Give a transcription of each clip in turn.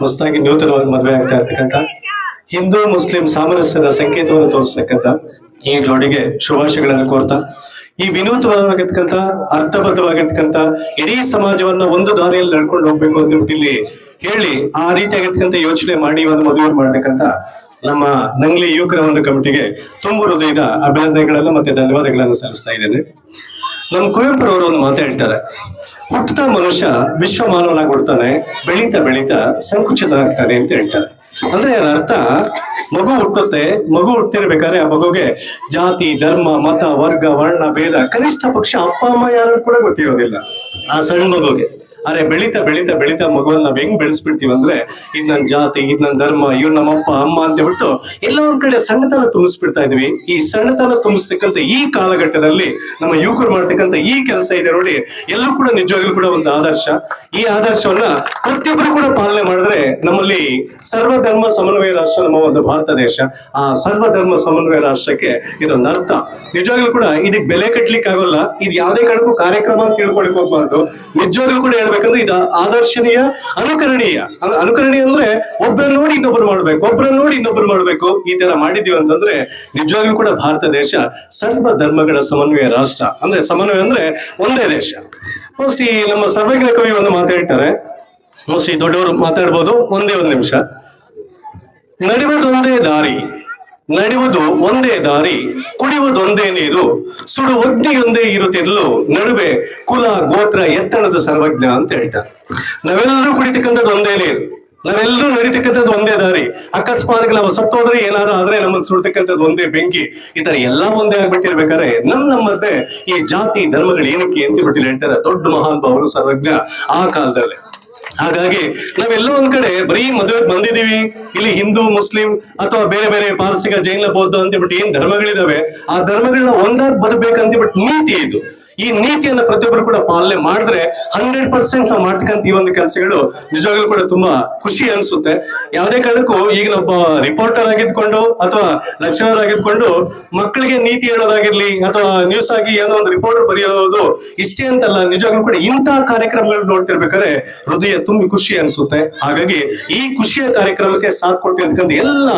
ಹೊಸದಾಗಿ ನೂತನವಾಗಿ ಮದುವೆ ಆಗ್ತಾ ಇರ್ತಕ್ಕಂಥ ಹಿಂದೂ ಮುಸ್ಲಿಂ ಸಾಮರಸ್ಯದ ಸಂಕೇತವನ್ನು ತೋರಿಸ್ತಕ್ಕಂಥ ಈ ಜೋಡಿಗೆ ಶುಭಾಶಯಗಳನ್ನು ಕೋರ್ತಾ, ಈ ವಿನೂತನವಾಗಿರ್ತಕ್ಕಂಥ, ಅರ್ಥಬದ್ಧವಾಗಿರ್ತಕ್ಕಂಥ ಇಡೀ ಸಮಾಜವನ್ನ ಒಂದು ದಾರಿಯಲ್ಲಿ ನಡ್ಕೊಂಡು ಹೋಗ್ಬೇಕು ಅಂತ ಇಲ್ಲಿ ಹೇಳಿ ಆ ರೀತಿಯಾಗಿರ್ತಕ್ಕಂಥ ಯೋಚನೆ ಮಾಡಿ ಒಂದು ಮದುವೆ ಮಾಡ್ತಕ್ಕಂಥ ನಮ್ಮ ನಂಗ್ಲಿ ಯುವಕರ ಒಂದು ಕಮಿಟಿಗೆ ತುಂಬ ಹೃದಯದ ಅಭಿನಂದನೆಗಳನ್ನು ಮತ್ತೆ ಧನ್ಯವಾದಗಳನ್ನು ಸಲ್ಲಿಸ್ತಾ ಇದ್ದೇನೆ. ನಮ್ಮ ಕುವೆಂಪುರವರು ಒಂದು ಮಾತು ಹೇಳ್ತಾರೆ. ಹುಟ್ಟುತ್ತಾ ಮನುಷ್ಯ ವಿಶ್ವ ಮಾನವನಾಗಿ ಹುಡ್ತಾನೆ ಬೆಳೀತಾ ಬೆಳೀತಾ ಸಂಕುಚಿತ ಆಗ್ತಾನೆ ಅಂತ ಹೇಳ್ತಾರೆ. ಅಂದ್ರೆ ಅದರ ಅರ್ಥ? ಮಗು ಹುಟ್ಟುತ್ತೆ, ಮಗು ಹುಟ್ಟಿರ್ಬೇಕಾದ್ರೆ ಆ ಮಗುಗೆ ಜಾತಿ, ಧರ್ಮ, ಮತ, ವರ್ಗ, ವರ್ಣ, ಭೇದ, ಕನಿಷ್ಠ ಪಕ್ಷ ಅಪ್ಪ, ಅಮ್ಮ ಯಾರು ಕೂಡ ಗೊತ್ತಿರೋದಿಲ್ಲ. ಆ ಸಣ್ಣ ಮಗುಗೆ. ಆದ್ರೆ ಬೆಳೀತಾ ಬೆಳೀತಾ ಬೆಳೀತಾ ಮಗುವನ್ನ ನಾವ್ ಹೆಂಗ್ ಬೆಳೆಸ್ಬಿಡ್ತೀವಿ ಅಂದ್ರೆ, ಇದ್ ನನ್ ಜಾತಿ, ಇದ್ ನನ್ ಧರ್ಮ ಇವ್ ನಮ್ಮಪ್ಪ, ಅಮ್ಮ ಅಂತ ಬಿಟ್ಟು ಎಲ್ಲ ಕಡೆ ಸಣ್ಣತನ ತುಂಬಿಸ್ಬಿಡ್ತಾ ಇದೀವಿ. ಈ ಸಣ್ಣತನ ತುಂಬಿಸ್ತಕ್ಕಂತ ಈ ಕಾಲಘಟ್ಟದಲ್ಲಿ ನಮ್ಮ ಯುವಕರು ಮಾಡ್ತಕ್ಕಂತ ಈ ಕೆಲಸ ಇದೆ ನೋಡಿ, ಎಲ್ಲರೂ ಕೂಡ ನಿಜವಾಗ್ಲೂ ಕೂಡ ಒಂದು ಆದರ್ಶ. ಈ ಆದರ್ಶವನ್ನ ಪ್ರತಿಯೊಬ್ಬರು ಕೂಡ ಪಾಲನೆ ಮಾಡಿದ್ರೆ ನಮ್ಮಲ್ಲಿ ಸರ್ವಧರ್ಮ ಸಮನ್ವಯ ರಾಷ್ಟ್ರ ನಮ್ಮ ಒಂದು ಭಾರತ ದೇಶ. ಆ ಸರ್ವಧರ್ಮ ಸಮನ್ವಯ ರಾಷ್ಟ್ರಕ್ಕೆ ಇದೊಂದು ಅರ್ಥ. ನಿಜವಾಗ್ಲೂ ಕೂಡ ಇದಕ್ಕೆ ಬೆಲೆ ಕಟ್ಲಿಕ್ಕೆ ಆಗೋಲ್ಲ ಇದು ಯಾವುದೇ ಕಾರಣಕ್ಕೂ ಕಾರ್ಯಕ್ರಮ ಅಂತ ತಿಳ್ಕೊಳಕ್ ಹೋಗ್ಬಾರ್ದು. ನಿಜವಾಗ್ಲೂ ಕೂಡ ಹೇಳ್ಬೇಕಂದ್ರೆ ಇದು ಆದರ್ಶನೀಯ, ಅನುಕರಣೀಯ. ಅನು- ಅನುಕರಣೀಯ ಅಂದ್ರೆ ಒಬ್ಬರನ್ನ ನೋಡಿ ಇನ್ನೊಬ್ರು ಮಾಡ್ಬೇಕು ಒಬ್ಬರನ್ನ ನೋಡಿ ಇನ್ನೊಬ್ರು ಮಾಡ್ಬೇಕು. ಈ ತರ ಮಾಡಿದೀವಿ ಅಂತಂದ್ರೆ ನಿಜವಾಗ್ಲೂ ಕೂಡ ಭಾರತ ದೇಶ ಸರ್ವ ಧರ್ಮಗಳ ಸಮನ್ವಯ ರಾಷ್ಟ್ರ. ಅಂದ್ರೆ ಸಮನ್ವಯ ಅಂದ್ರೆ ಒಂದೇ ದೇಶ. ಮೋಸ್ಟ್ ಈ ನಮ್ಮ ಸರ್ವಜ್ಞ ಕವಿ ಒಂದು ಮಾತಾಡ್ತಾರೆ. ಮೋಸ್ಟ್ ಈ ದೊಡ್ಡವರು ಮಾತಾಡ್ಬೋದು, ಒಂದೇ ಒಂದು ನಿಮಿಷ. ನಡೆಯುವುದೊಂದೇ ದಾರಿ. ನಡೆಯುವುದು ಒಂದೇ ದಾರಿ, ಕುಡಿಯುವುದೊಂದೇ ನೀರು ಸುಡು ಒದ್ದಿಯೊಂದೇ ಇರುತ್ತಿರಲು ನಡುವೆ ಕುಲ ಗೋತ್ರ ಎತ್ತಣದ ಸರ್ವಜ್ಞ ಅಂತ ಹೇಳ್ತಾರೆ. ನಾವೆಲ್ಲರೂ ಕುಡಿತಕ್ಕಂಥದ್ದು ಒಂದೇ ನೀರು, ನಾವೆಲ್ಲರೂ ನಡೀತಕ್ಕಂಥದ್ದು ಒಂದೇ ದಾರಿ. ಅಕಸ್ಮಾತ್ ನಾವು ಸತ್ತೋದ್ರೆ ಏನಾರು ಆದ್ರೆ ನಮ್ಮನ್ನು ಸುಡ್ತಕ್ಕಂಥದ್ದು ಒಂದೇ ಬೆಂಕಿ, ಈ ತರ ಎಲ್ಲಾ ಒಂದೇ ಆಗ್ಬಿಟ್ಟಿರ್ಬೇಕಾದ್ರೆ ನಮ್ ನಮ್ಮ ಮಧ್ಯೆ ಈ ಜಾತಿ ಧರ್ಮಗಳು ಏನಕ್ಕೆ ಅಂತ ಬಿಟ್ಟು ಹೇಳ್ತಾರೆ. ದೊಡ್ಡ ಮಹಾನ್ ಭಾವರು ಸರ್ವಜ್ಞ ಆ ಕಾಲದಲ್ಲಿ. ಹಾಗಾಗಿ ನಾವೆಲ್ಲೋ ಒಂದ್ ಕಡೆ ಬರೀ ಮದುವೆಗೆ ಬಂದಿದೀವಿ. ಇಲ್ಲಿ ಹಿಂದೂ, ಮುಸ್ಲಿಂ ಅಥವಾ ಬೇರೆ ಬೇರೆ ಪಾರ್ಸಿಕ ಜೈನ, ಬೌದ್ಧ ಅಂತ ಏನ್ ಧರ್ಮಗಳಿದಾವೆ, ಆ ಧರ್ಮಗಳನ್ನ ಒಂದಾಗಿ ಬದಬೇಕಂತ ನೀತಿ ಇದು. ಈ ನೀತಿಯನ್ನ ಪ್ರತಿಯೊಬ್ಬರು ಕೂಡ ಪಾಲನೆ ಮಾಡಿದ್ರೆ ಹಂಡ್ರೆಡ್ ಪರ್ಸೆಂಟ್ ನಾವು ಮಾಡ್ತಕ್ಕಂಥ ಈ ಒಂದು ಕೆಲಸಗಳು ನಿಜವಾಗ್ಲೂ ಕೂಡ ತುಂಬಾ ಖುಷಿ ಅನ್ಸುತ್ತೆ. ಯಾವುದೇ ಕಾರಣಕ್ಕೂ ಈಗ ಒಬ್ಬ ರಿಪೋರ್ಟರ್ ಆಗಿದ್ಕೊಂಡು ಅಥವಾ ಲೆಕ್ಚರರ್ ಆಗಿದ್ಕೊಂಡು ಮಕ್ಕಳಿಗೆ ನೀತಿ ಹೇಳೋದಾಗಿರ್ಲಿ ಅಥವಾ ನ್ಯೂಸ್ ಆಗಿ ಏನೋ ಒಂದು ರಿಪೋರ್ಟರ್ ಬರೆಯೋದು ಇಷ್ಟೇ ಅಂತಲ್ಲ, ನಿಜವಾಗ್ಲೂ ಕೂಡ ಇಂತಹ ಕಾರ್ಯಕ್ರಮಗಳು ನೋಡ್ತಿರ್ಬೇಕಾದ್ರೆ ಹೃದಯ ತುಂಬಿ ಖುಷಿ ಅನ್ಸುತ್ತೆ. ಹಾಗಾಗಿ ಈ ಖುಷಿಯ ಕಾರ್ಯಕ್ರಮಕ್ಕೆ ಸಾಥ್ ಕೊಟ್ಟಿರ್ತಕ್ಕಂಥ ಎಲ್ಲ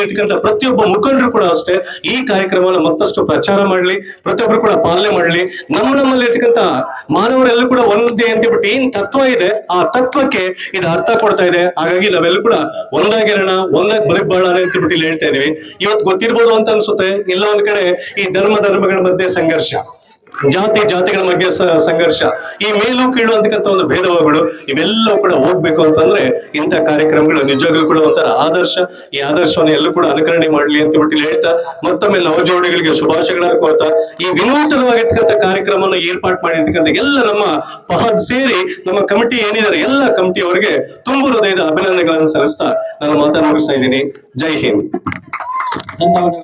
ಇರ್ತಕ್ಕಂಥ ಪ್ರತಿಯೊಬ್ಬ ಮುಖಂಡರು ಕೂಡ ಅಷ್ಟೇ ಈ ಕಾರ್ಯಕ್ರಮವನ್ನು ಮತ್ತಷ್ಟು ಪ್ರಚಾರ ಮಾಡಲಿ, ಪ್ರತಿಯೊಬ್ಬರು ಕೂಡ ಪಾಲನೆ ಮಾಡ್ಲಿ. ನಮ್ಮ ನಮ್ಮಲ್ಲಿ ಇರ್ತಕ್ಕಂಥ ಮಾನವರೆಲ್ಲೂ ಕೂಡ ಒಂದೇ ಅಂತ ಹೇಳ್ಬಿಟ್ಟು ಏನ್ ತತ್ವ ಇದೆ, ಆ ತತ್ವಕ್ಕೆ ಇದು ಅರ್ಥ ಕೊಡ್ತಾ ಇದೆ. ಹಾಗಾಗಿ ನಾವೆಲ್ಲೂ ಕೂಡ ಒಂದಾಗಿರೋಣ, ಒಂದಾಗಿ ಬದುಕಬಾಳ ಅಂತ ಹೇಳ್ಬಿಟ್ಟು ಇಲ್ಲಿ ಹೇಳ್ತಾ ಇದೀವಿ. ಇವತ್ತು ಗೊತ್ತಿರ್ಬೋದು ಅಂತ ಅನ್ಸುತ್ತೆ. ಇಲ್ಲ ಒಂದ್ ಕಡೆ ಈ ಧರ್ಮ ಧರ್ಮಗಳ ಮಧ್ಯೆ ಸಂಘರ್ಷ. ಜಾತಿ ಜಾತಿಗಳ ಬಗ್ಗೆ ಸಂಘರ್ಷ. ಈ ಮೇಲು ಕೀಳು ಅಂತಕ್ಕಂಥ ಒಂದು ಭೇದಭಾವಗಳು ಇವೆಲ್ಲವೂ ಕೂಡ ಹೋಗ್ಬೇಕು ಅಂತಂದ್ರೆ ಇಂಥ ಕಾರ್ಯಕ್ರಮಗಳು ನಿಜವಾಗ್ಲೂ ಕೂಡ ಒಂಥರ ಆದರ್ಶ. ಈ ಆದರ್ಶವನ್ನು ಎಲ್ಲೂ ಕೂಡ ಅನುಕರಣೆ ಮಾಡಲಿ ಅಂತ ಬಿಟ್ಟು ಹೇಳ್ತಾ, ಮತ್ತೊಮ್ಮೆ ನವಜೋಡಿಗಳಿಗೆ ಶುಭಾಶಯಗಳನ್ನು ಕೋರ್ತಾ, ಈ ವಿನೂತನವಾಗಿರ್ತಕ್ಕಂಥ ಕಾರ್ಯಕ್ರಮವನ್ನು ಏರ್ಪಾಟ್ ಮಾಡಿರ್ತಕ್ಕಂಥ ಎಲ್ಲ ನಮ್ಮ ಪಹದ್ ಸೇರಿ ನಮ್ಮ ಕಮಿಟಿ ಏನಿದ್ದಾರೆ, ಎಲ್ಲ ಕಮಿಟಿ ಅವರಿಗೆ ತುಂಬು ಹೃದಯದ ಅಭಿನಂದನೆಗಳನ್ನು ಸಲ್ಲಿಸ್ತಾ ನಾನು ಮಾತನಾಡಿಸ್ತಾ ಇದ್ದೀನಿ. ಜೈ ಹಿಂದ್. ಧನ್ಯವಾದ